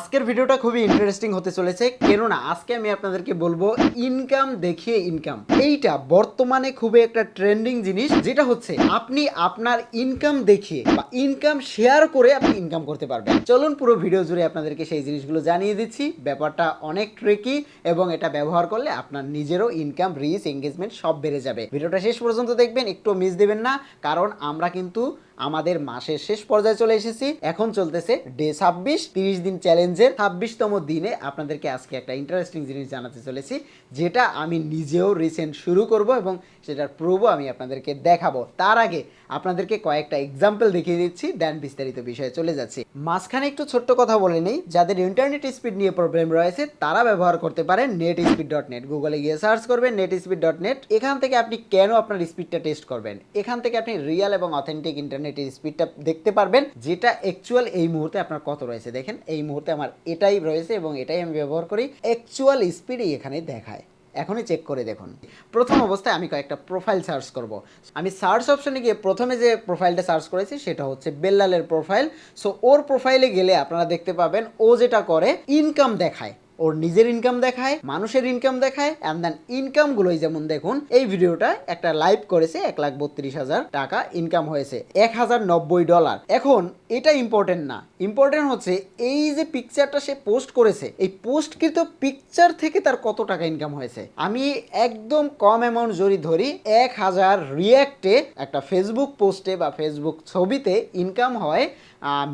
আজকের ভিডিওটা খুবই ইন্টারেস্টিং হতে চলেছে। কেননা আজকে আমি আপনাদেরকে বলব ইনকাম দেখিয়ে ইনকাম এইটা বর্তমানে খুবই একটা ট্রেন্ডিং জিনিস, যেটা হচ্ছে আপনি আপনার ইনকাম দেখিয়ে বা ইনকাম শেয়ার করে আপনি ইনকাম করতে পারবেন। চলুন পুরো ভিডিও জুড়ে আপনাদেরকে সেই জিনিসগুলো জানিয়ে দিচ্ছি। ব্যাপারটা অনেক ট্রেকি এবং এটা ব্যবহার করলে আপনার নিজেরও ইনকাম রিচ এঙ্গেজমেন্ট সব বেড়ে যাবে। ভিডিওটা শেষ পর্যন্ত দেখবেন, একটু মিস দেবেন না, কারণ আমরা কিন্তু আমাদের মাসের শেষ পর্যায়ে চলে এসেছি। এখন চলতেছে ডে ছাব্বিশ, তিরিশ দিন চ্যালেঞ্জের ছাব্বিশতম দিনে আপনাদেরকে আজকে একটা ইন্টারেস্টিং জিনিস জানাতে চলেছি, যেটা আমি নিজেও রিসেন্ট শুরু করব এবং সেটার প্রুভও আমি আপনাদেরকে দেখাবো। তার আগে আপনাদেরকে কয়েকটা এক্সাম্পল দেখিয়ে দিচ্ছি দেন বিস্তারিত বিষয়ে চলে যাচ্ছি। মাঝখানে একটু ছোট্ট কথা বলে নেই, যাদের ইন্টারনেট স্পিড নিয়ে প্রবলেম রয়েছে, তারা ব্যবহার করতে পারেন নেট স্পিড ডট নেট গুগলে গিয়ে সার্চ করবেন নেট স্পিড ডট নেট এখান থেকে আপনি কেন আপনার স্পিডটা টেস্ট করবেন? এখান থেকে আপনি রিয়েল এবং অথেন্টিক ইন্টারনেটের স্পিডটা দেখতে পারবেন, যেটা অ্যাকচুয়াল এই মুহূর্তে আপনার কত রয়েছে। দেখেন, এই মুহূর্তে আমার এটাই রয়েছে এবং এটাই আমি ব্যবহার করি। অ্যাকচুয়াল স্পিডই এখানে দেখায়। এখনই চেক করে দেখুন। প্রথম অবস্থায় আমি কয়েকটা প্রোফাইল সার্চ করব। আমি সার্চ অপশনে গিয়ে প্রথমে যে প্রোফাইলটা সার্চ করেছি, সেটা হচ্ছে বেল্লালের প্রোফাইল সো ওর প্রোফাইলে গেলে আপনারা দেখতে পাবেন ও যেটা করে ইনকাম দেখায়। ওর নিজের ইনকাম দেখায়, মানুষের ইনকাম দেখায় অ্যান্ড দেন ইনকামগুলোই যেমন দেখুন, এই ভিডিওটা একটা লাইভ করেছে এক লাখ বত্রিশ হাজার টাকা ইনকাম হয়েছে, এক হাজার নব্বই ডলার এখন এটা ইম্পর্টেন্ট না ইম্পর্টেন্ট হচ্ছে এই যে পিকচারটা সে পোস্ট করেছে, এই পোস্টকৃত পিকচার থেকে তার কত টাকা ইনকাম হয়েছে? আমি একদম কম অ্যামাউন্ট যদি ধরি, এক হাজার রিয়াক্টে একটা ফেসবুক পোস্টে বা ফেসবুক ছবিতে ইনকাম হয়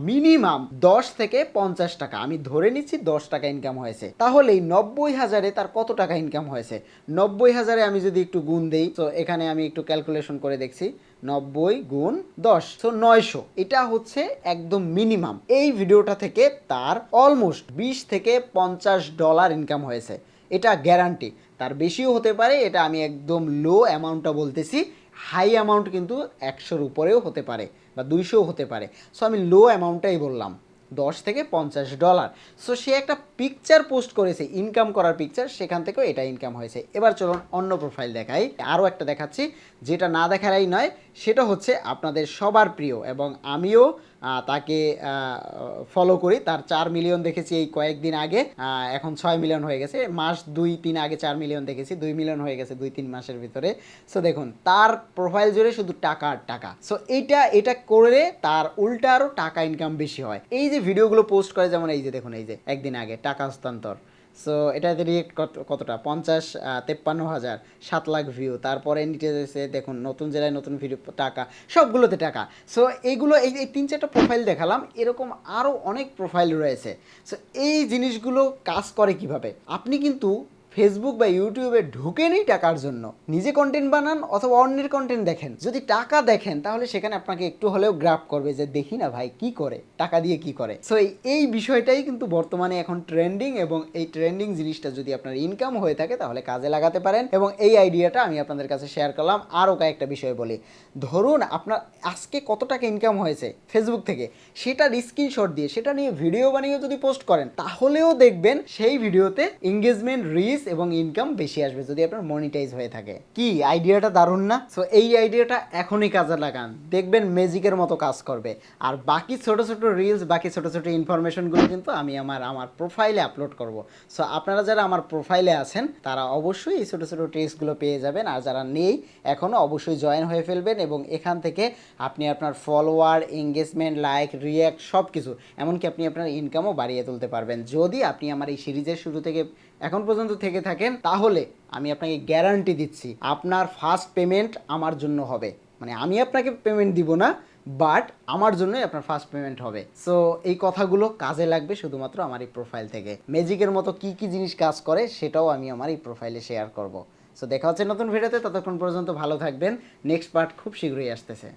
মিনিমাম দশ থেকে পঞ্চাশ টাকা। আমি ধরে নিচ্ছি দশ টাকা ইনকাম হয়েছে। তাহলে এই নব্বই হাজারে তার কত টাকা ইনকাম হয়েছে? নব্বই হাজারে আমি যদি একটু গুণ দেই তো এখানে আমি একটু ক্যালকুলেশন করে দেখছি। নব্বই গুণ দশ তো নয়শো। এটা হচ্ছে একদম মিনিমাম এই ভিডিওটা থেকে তার অলমোস্ট বিশ থেকে পঞ্চাশ ডলার ইনকাম হয়েছে। এটা গ্যারান্টি তার বেশিও হতে পারে, এটা আমি একদম লো অ্যামাউন্টটা বলতেছি। হাই অ্যামাউন্ট কিন্তু একশোর উপরেও হতে পারে বা দুইশোও হতে পারে। সো আমি লো অ্যামাউন্টটাই বললাম। দশ থেকে পঞ্চাশ ডলার। সো সে একটা পিকচার পোস্ট করেছে ইনকাম করার পিকচার সেখান থেকেও এটা ইনকাম হয়েছে। এবার চলুন অন্য প্রোফাইল দেখাই। আরও একটা দেখাচ্ছি, যেটা না দেখারাই নয়, সেটা হচ্ছে আপনাদের সবার প্রিয় এবং আমিও তাকে ফলো করি। তার চার মিলিয়ন দেখেছি এই কয়েকদিন আগে। এখন ছয় মিলিয়ন হয়ে গেছে। মাস দুই তিন আগে চার মিলিয়ন দেখেছি। দুই মিলিয়ন হয়ে গেছে দুই তিন মাসের ভিতরে। সো দেখুন, তার প্রোফাইল জুড়ে শুধু টাকা আর টাকা। সো এইটা এটা করে তার উল্টা আরও টাকা ইনকাম বেশি হয়। এই যে ভিডিওগুলো পোস্ট করে, যেমন এই যে, দেখুন, এই যে, একদিন আগে, টাকা হস্তান্তর। সো এটাতে রিয়েক্ট কতটা? পঞ্চাশ তেপ্পান্ন হাজার, সাত লাখ ভিউ তারপরে নিচে এসে দেখুন, নতুন জেলায় নতুন ভিডিও টাকা, সবগুলোতে টাকা। সো এইগুলো, এই এই তিন চারটা প্রোফাইল দেখালাম, এরকম আরও অনেক প্রোফাইল রয়েছে। সো এই জিনিসগুলো কাজ করে কীভাবে? আপনি কিন্তু ফেসবুক বা ইউটিউবে ঢুকেনই টাকার জন্য। নিজে কন্টেন্ট বানান অথবা অন্যের কন্টেন্ট দেখেন। যদি টাকা দেখেন, তাহলে সেখানে আপনাকে একটু হলেও গ্রাফ করবে যে, দেখি না ভাই, কি করে? টাকা দিয়ে কি করে? সো এই বিষয়টাই কিন্তু বর্তমানে এখন ট্রেন্ডিং এবং এই ট্রেন্ডিং জিনিসটা যদি আপনার ইনকাম হয়ে থাকে, তাহলে কাজে লাগাতে পারেন এবং এই আইডিয়াটা আমি আপনাদের কাছে শেয়ার করলাম। আরও কয়েকটা বিষয় বলি। ধরুন, আপনার আজকে কত টাকা ইনকাম হয়েছে ফেসবুক থেকে? সেটার স্ক্রিনশট দিয়ে, সেটা নিয়ে ভিডিও বানিয়ে যদি পোস্ট করেন, তাহলেও দেখবেন সেই ভিডিওতে এঙ্গেজমেন্ট রিচ এবং ইনকাম বেশি আসবে যদি আপনার মনিটাইজ হয়ে থাকে। কি? আইডিয়াটা দারুণ না? সো এই আইডিয়াটা এখনই কাজে লাগান। দেখবেন ম্যাজিকের মতো কাজ করবে। আর বাকি ছোট ছোট রিলস বাকি ছোট ছোট ইনফরমেশনগুলো কিন্তু আমি আমার আমার প্রোফাইলে আপলোড করব। সো আপনারা যারা আমার প্রোফাইলে আছেন, তারা অবশ্যই এই ছোট ছোট টিপসগুলো পেয়ে যাবেন। আর যারা নেই, এখনও অবশ্যই জয়েন হয়ে ফেলবেন এবং এখান থেকে আপনি আপনার ফলোয়ার এঙ্গেজমেন্ট লাইক রিয়াক্ট সব কিছু এমনকি আপনি আপনার ইনকামও বাড়িয়ে তুলতে পারবেন। যদি আপনি আমার এই সিরিজের শুরু থেকে এখন পর্যন্ত থেকে থাকেন, তাহলে আমি আপনাকে গ্যারান্টি দিচ্ছি, আপনার ফার্স্ট পেমেন্ট আমার জন্য হবে। মানে আমি আপনাকে পেমেন্ট দিব না বাট আমার জন্যই আপনার ফার্স্ট পেমেন্ট হবে। সো এই কথাগুলো কাজে লাগবে শুধুমাত্র আমার এই প্রোফাইল থেকে। ম্যাজিকের মতো কি কি জিনিস কাজ করে, সেটাও আমি আমার এই প্রোফাইলে শেয়ার করব। সো দেখা হচ্ছে নতুন ভিডিওতে ততক্ষণ পর্যন্ত ভালো থাকবেন। নেক্সট পার্ট খুব শীঘ্রই আসতেছে।